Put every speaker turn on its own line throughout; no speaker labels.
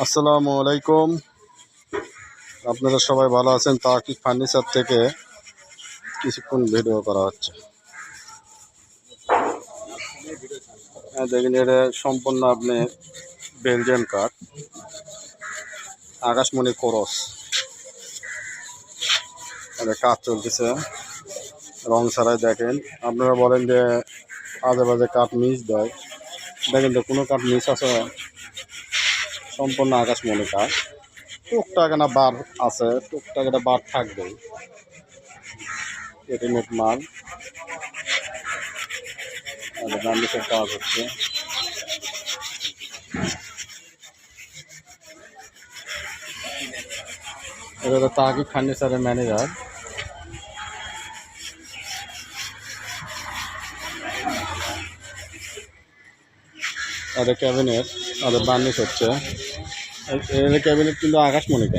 আসসালামু আলাইকুম। আপনারা সবাই ভালো আছেন? তাকিক ফার্নিচার থেকে কিছুক্ষণ ভিডিও করা হচ্ছে। হ্যাঁ দেখেন, এটা সম্পূর্ণ আপনি বেলজিয়াম কাঠ আকাশমণি কোরস। এটা কাজ চলতেছে। রং ছাড়াই দেখেন। আপনারা বলেন যে আজে বাজে কাঠ মিস দেয়। দেখেন তো কোনো কাঠ মিস আছে? সম্পূর্ণ আকাশমণি কাঠ টুকটাক না বার আছে, টুকটাক একটা বার থাকবেই রেডিমেড মাল আর গান্ধীসের কাজ হচ্ছে। এটা হলো তাহিক ফার্নিচারের ম্যানেজার। তাদের ক্যাবিনেট তাদের বার্নিশ হচ্ছে। ক্যাবিনেট কিন্তু আকাশমণিকা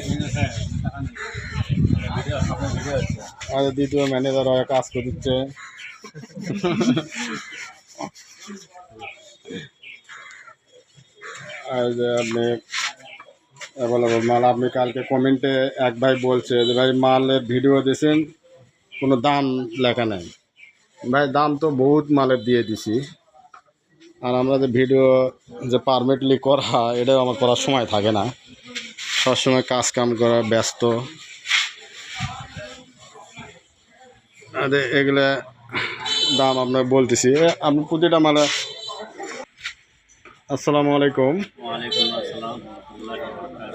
আর দ্বিতীয় ম্যানেজার ওরা কাজ করে দিচ্ছে আর আপনি অ্যাভেলেবল মাল আপনি কালকে কমেন্টে এক ভাই বলছে যে, ভাই, মালের ভিডিও দিয়েছেন কোনো দাম লেখা নাই। ভাই, দাম তো বহুত মালের দিয়ে দিছি। আর আমরা যে ভিডিও যে পারমিটলি করা এটাও আমার করার সময় থাকে না। সবসময় কাজ কাম করা ব্যস্ত। এগুলা দাম আপনার বলতেছি। আপনি প্রতিটা মানে আসসালামু আলাইকুম।
আসসালাম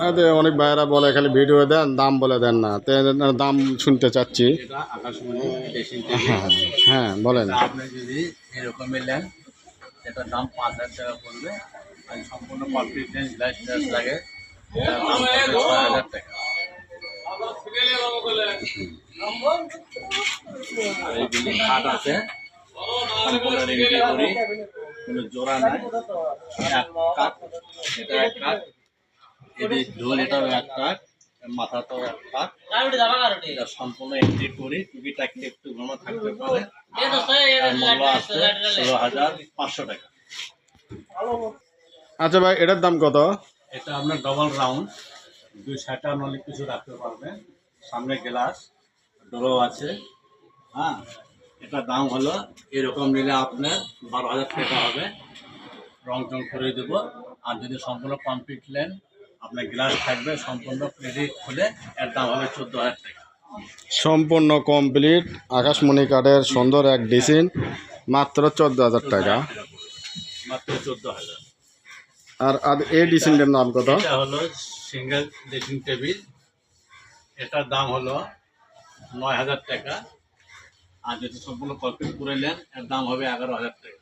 আরে অনেক ভাইয়েরা বলে খালি ভিডিও দেন দাম বলে দেন না। তো দাম শুনতে চাচ্ছি। হ্যাঁ হ্যাঁ বলেন।
আপনি যদি এরকম নেন এটার দাম পাঁচ হাজার টাকা পড়বে, আর সম্পূর্ণ কমপ্লিট রেঞ্জ গ্লাস ট্লাস লাগে টাকা। আর খাট আছে জোড়া এক কাঠ, এটা এক কাঠ ঢোল এটাও এক কাঠ মাথাটাও এক কাঠ সম্পূর্ণ এন্ট্রি করি। টুকিটাকি একটু ঘন থাকতে পারে। আর মূল্য আছে ষোলো হাজার পাঁচশো টাকা।
আচ্ছা ভাই এটার দাম কত?
এটা আপনার ডবল রাউন্ড দুই সাইডে আপনি অনেক কিছু রাখতে পারবেন। সামনে গ্লাস ডোরও আছে। হ্যাঁ এটা দাম হলো এরকম নিলে আপনার বারো হাজার টাকা হবে। রং টং করে দেবো। আর যদি সম্পূর্ণ কমপ্লিট নেন আপনার গ্লাস থাকবে সম্পূর্ণ প্লেটে খুলে এর দাম হবে চোদ্দ হাজার টাকা।
সম্পূর্ণ কমপ্লিট আকাশমণি কাঠের সুন্দর এক ডিজাইন মাত্র চোদ্দ হাজার টাকা।
মাত্র চোদ্দ হাজার
আর আর এই ডিজাইনটার নাম কত?
এটা হলো সিঙ্গেল ড্রেসিং টেবিল এটার দাম হলো নয় হাজার টাকা। আর যদি সম্পূর্ণ কমপ্লিট করে নেন এর দাম হবে এগারো হাজার টাকা।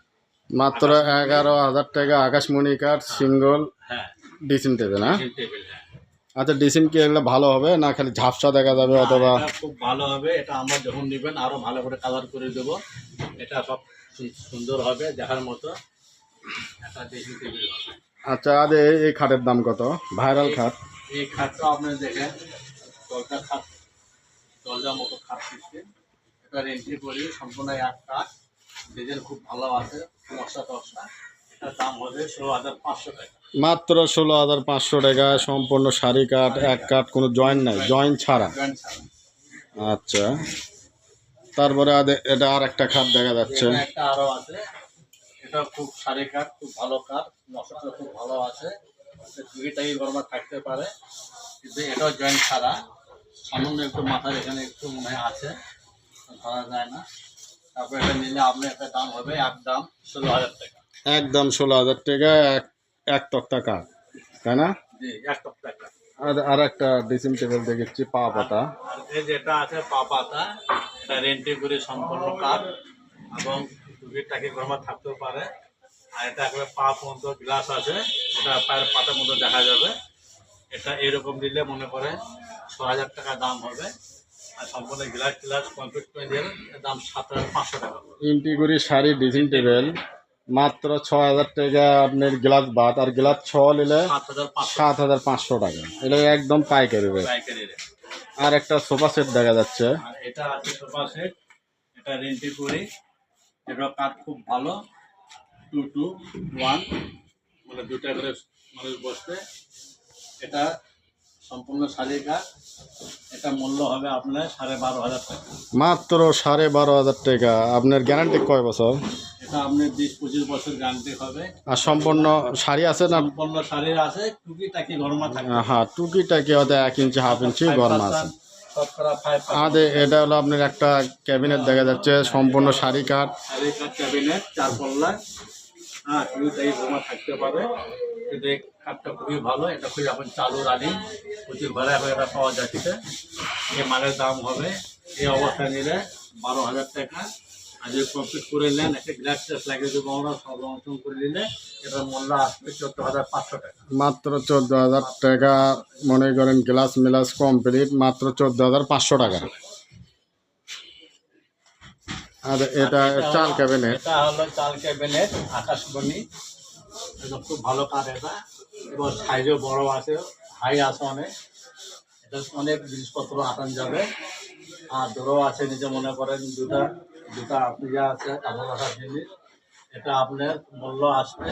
মাত্র এগারো হাজার টাকা আকাশমণি কাঠ সিঙ্গল।
হ্যাঁ।
ডিজাইন দেবে না
টেবিল হ্যাঁ।
আচ্ছা ডিজাইন কি এগুলো ভালো হবে? না খালি ঝাপসা দেখা যাবে অথবা
খুব ভালো হবে। এটা আমরা যখন নেবেন আরও ভালো করে কালার করে দেবো। এটা সব সুন্দর হবে দেখার মতো। একটা ড্রেসিং টেবিল হবে।
আচ্ছা আর এই- খাটের দাম কত? ভাইরাল খাট।
এই খাটটা আপনি দেখেন দরজা খাট দরজার মতো খাট সিস্টেম। এটা এন্ট্রি করি সম্পূর্ণ এক কাঠ ডিজাইন খুব ভালো আছে নকশা টকশা
মাত্র ষোলো হাজার পাঁচশো টাকা সম্পূর্ণ শাড়ি কাঠ এক কাঠ কোনো জয়েন্ট নাই জয়েন্ট ছাড়া। আচ্ছা। তারপরে এটা আর একটা খাট দেখা যাচ্ছে।
এটা একটা আরও আছে। এটা খুব সারি কাঠ খুব ভালো কাঠ খুব ভালো আছে। দুইটাই গরমা থাকতে পারে। কিন্তু এটাও জয়েন্ট ছাড়া। সামান্য একটু মাথার এখানে একটু মনে আছে। ধরা যায় না। তারপর এটা নিলে আপনার একটা দাম হবে এক দাম ষোলো হাজার টাকা।
একদম ষোলো হাজার টাকা এক এক তক্তা কাঠ তাই না?
টাকা
আর আর একটা ড্রেসিং টেবিল দেখেছি পা পাতা।
এই যেটা আছে পা পাতা এটা রেন্টে করে সম্পূর্ণ কাঠ এবং টাকি গরমা থাকতেও পারে। আর এটা একেবারে পা পর্যন্ত গ্লাস আছে এটা পায়ের পাতার মতো দেখা যাবে। এটা এরকম দিলে মনে করে ছ হাজার টাকা দাম হবে। আর সম্পূর্ণ গ্লাস গ্লাস কমপ্লিট করে দিলে দাম সাত হাজার পাঁচশো টাকা।
ইন্টিগুড়ি শাড়ি ড্রেসিং টেবিল মাত্র ছ হাজার টাকা আপনার গ্লাস বাদ আর গ্লাস ছ নিলে
সাত হাজার পাঁচশো।
টাকা। এটা একদম পাইকারি রেট আর একটা সোফা সেট দেখা যাচ্ছে।
এটা আছে সোফা সেট। এটা রেন্টে করি। এটা কাঠ খুব ভালো। Two two one. মানে দুটা করে মানুষ বসবে। এটা সম্পূর্ণ শাড়ি কাঠ এটা মূল্য হবে আপনার সাড়ে বারো হাজার টাকা।
মাত্র সাড়ে বারো হাজার টাকা। আপনার গ্যারান্টি কয় বছর?
এটা আপনার বিশ পঁচিশ বছর গ্যারান্টি হবে।
আর সম্পূর্ণ শাড়ি আছে না?
সম্পূর্ণ শাড়ির আছে টুকি টাকি গরমা থাকে
হ্যাঁ টুকিটা কি হয়তো এক ইঞ্চি হাফ ইঞ্চি গরম আছে। আমাদের এটা হলো আপনার একটা ক্যাবিনেট দেখা যাচ্ছে সম্পূর্ণ শাড়ি কাঠ।
শাড়ি কাঠ ক্যাবিনেট চার পল্লা হ্যাঁ টুকি টাকি গরমা থাকতে পারে। কিন্তু এই কাঠটা খুবই ভালো, এটা খুবই এখন চালু রানিং, প্রচুর ঘরে এখন এটা পাওয়া যাচ্ছে। এই মালের দাম হবে, এই অবস্থায় নিলে বারো হাজার টাকা। আর যদি কমপ্লিট করে নেন, একটা গ্লাস টেস্ট লাগিয়ে দেবো আমরা, সব অংশন করে নিলে এটার মূল্য আসবে চোদ্দ হাজার পাঁচশো টাকা।
মাত্র চোদ্দ হাজার টাকা, মনে করেন গ্লাস মিলাস কমপ্লিট মাত্র চোদ্দ হাজার পাঁচশো টাকা। আর এটা চাল ক্যাবিনেট
এটা হলো চাল ক্যাবিনেট আকাশবণী এটা খুব ভালো কাঠ এটা। এবং সাইজও বড় আছে হাই আছে অনেক। এটা অনেক জিনিসপত্র আটান যাবে। আর ধরো আছে নিজে মনে করেন দুটা দুটা ইয়ে আছে কাপড় রাখার জিনিস এটা আপনার মূল্য আসবে।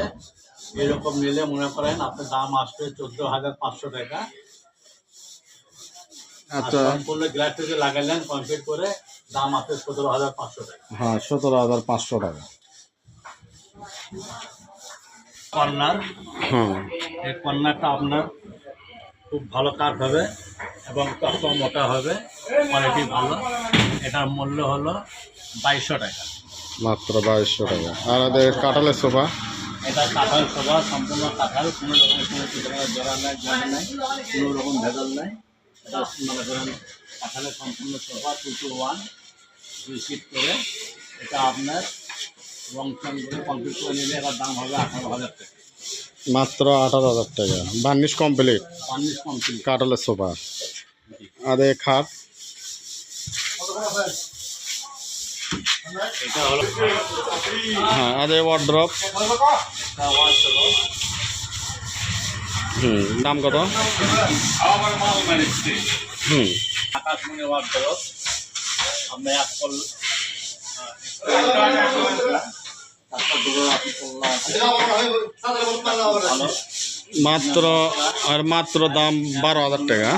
এরকম নিলে মনে করেন আপনার দাম আসবে চোদ্দ হাজার পাঁচশো টাকা।
আচ্ছা।
সম্পূর্ণ গ্লাস লাগালেন কমপ্লিট করে। দাম আসবে সতেরো হাজার পাঁচশো টাকা।
হ্যাঁ সতেরো হাজার পাঁচশো টাকা।
কর্নার
হুম।
এই কর্নারটা আপনার খুব ভালো কাঠ হবে এবং তত মোটা হবে কোয়ালিটি ভালো। এটার মূল্য হলো বাইশশো টাকা।
মাত্র বাইশশো টাকা। আর ওদের কাঁঠালের সোফা
এটা কাঁঠাল সভা সম্পূর্ণ কাঁঠাল কোনো রকম কোনো জোড়া নাই জোড়া নাই কোনো রকম ভেজাল নাই। এটা মনে করেন কাঁঠালের সম্পূর্ণ সোফা টু টু ওয়ান দুই সিট করে এটা আপনার রং চং করে কমপ্লিট করে নিলে এটার দাম হবে আঠারো হাজার টাকা।
মাত্র আঠারো হাজার টাকা। Varnish complete?
Punish complete.
কাঁঠালের সোফা। আর এই খাট? হ্যাঁ আর ওয়ার্ড্রপ হুম দাম কত? হুম।
আকাশমণি ধরো আমরা এক কল
মাত্র আর মাত্র দাম বারো হাজার টাকা।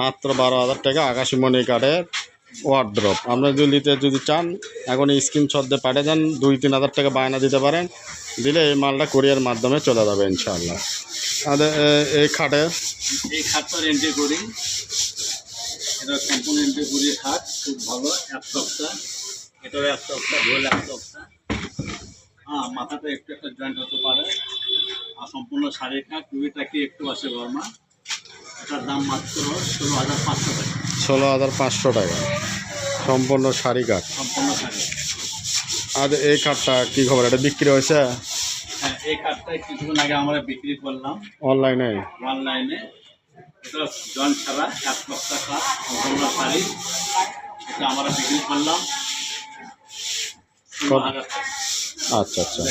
মাত্র বারো হাজার টাকা আকাশমণি কাঠের ওয়ার্ড্রপ আপনারা যদি নিতে যদি চান এখন স্ক্রিনশট দিয়ে পাঠিয়ে দেন দুই তিন হাজার টাকা বায়না দিতে পারেন। দিলে এই মালটা কোরিয়ার মাধ্যমে চলে যাবে ইনশাআল্লাহ। আর এই খাটের
এই খাটটা রেন্টে করি। এটা রেন্টে করি খাট খুব ভালো এক সপ্তাহ এটাও এক সপ্তাহ ঢোল এক সপ্তাহ হ্যাঁ মাথাটা একটু একটা জয়েন্ট হতে পারে। আর সম্পূর্ণ শাড়ির কাঠ টুবিটা কি একটু আছে গরমা। এটার দাম মাত্র ষোলো হাজার পাঁচশো টাকা।
ষোলো হাজার পাঁচশো টাকা। সম্পূর্ণ শাড়ি কাঠ
সম্পূর্ণ শাড়ি।
আর এই কাঠটা কী খবর? এটা বিক্রি হয়েছে?
হ্যাঁ এই কাঠটাই কিছুক্ষণ আগে আমরা বিক্রি করলাম।
অনলাইনে
অনলাইনে এটা জন ছাড়া এক কাঠ সম্পূর্ণ শাড়ি। এটা আমরা বিক্রি করলাম।
আচ্ছা আচ্ছা।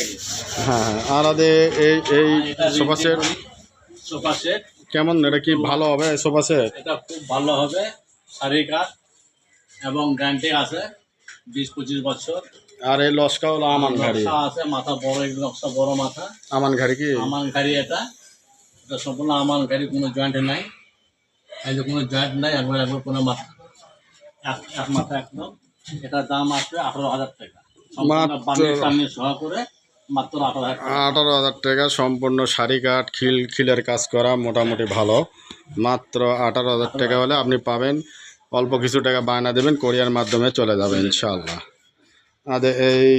হ্যাঁ হ্যাঁ আর আদে এই এই সোফা সেট?
Sofa set.
কেমন? এটা কি ভালো হবে সোফা সেট?
এটা খুব ভালো হবে। শাড়ি কাঠ এবং গ্যারান্টি আছে বিশ পঁচিশ বছর।
আর এই লস্কা হলো আমান ঘাড়ি।
আছে মাথা বড় নকশা বড় মাথা।
আমান ঘাড়ি কি?
আমান ঘাড়ি এটা। এটা সম্পূর্ণ আমান ঘাড়ি কোনো জয়েন্ট নাই। যে কোনো জয়েন্ট নাই একবার একবার কোনো মাথা এক এক মাথা একদম। এটার দাম আসবে আঠারো হাজার টাকা। সহ করে মাত্র আঠারো হাজার টাকা।
সম্পূর্ণ শাড়ি কাঠ খিল খিলের কাজ করা মোটামুটি ভালো। মাত্র আঠারো হাজার টাকা হলে আপনি পাবেন। অল্প কিছু টাকা বায়না দেবেন কোরিয়ার মাধ্যমে চলে যাবে ইনশাল্লাহ আর এই
এই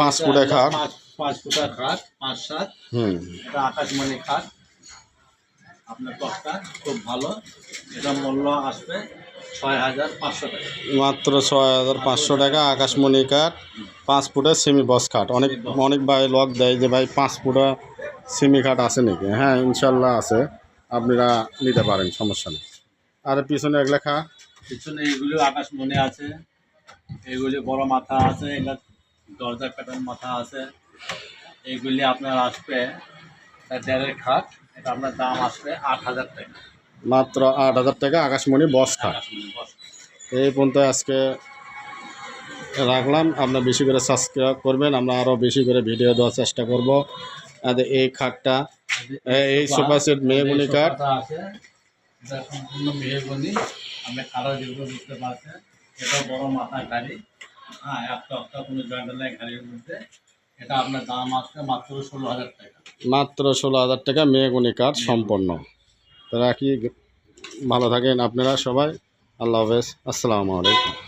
পাঁচ
হলো
খাট।
পাঁচ ফুটের খাট পাঁচ সাত।
হুম।
আকাশমণি খাট। আপনার টকটা খুব ভালো। এটা মূল্য আসবে ছয় হাজার পাঁচশো টাকা।
মাত্র ছয় হাজার পাঁচশো টাকা আকাশমণি কাঠ পাঁচ ফুটের সেমি বস খাট অনেক অনেক ভাই লক দেয় যে ভাই পাঁচ ফুটা সেমি খাট আছে নাকি? হ্যাঁ ইনশাল্লাহ আছে। আপনারা নিতে পারেন সমস্যা নেই। আর পিছনে এক লেখা।
পিছনে এইগুলো আকাশমণি আছে এইগুলি বড় মাথা আছে এটা দরজা প্যাটার্ন মাথা আছে। এইগুলি আপনার আসবে দেড়ের খাট এটা আপনার দাম আসবে আট হাজার টাকা।
মাত্র আট হাজার টাকা আকাশমণি বস খাট এই পর্যন্ত আজকে রাখলাম। আপনার বেশি করে সাবস্ক্রাইব করবেন আমরা আরও বেশি করে ভিডিও দেওয়ার চেষ্টা করব। আর এই খাটটা এই সোফা সেট মেহগুনি কাঠ
সম্পূর্ণ মেহগনি। আপনি যেগুলো বুঝতে পারছেন এটা বড় মাথা গাড়ি। হ্যাঁ একটা একটা কোনো জয়েন্ট গাড়ির মধ্যে। এটা আপনার দাম আসছে মাত্র ষোলো হাজার টাকা।
মাত্র ষোলো হাজার টাকা মেহগুনি কাঠ সম্পন্ন। তারা রাখি ভালো থাকেন আপনারা সবাই। আল্লাহ হাফেজ। আসসালামু আলাইকুম।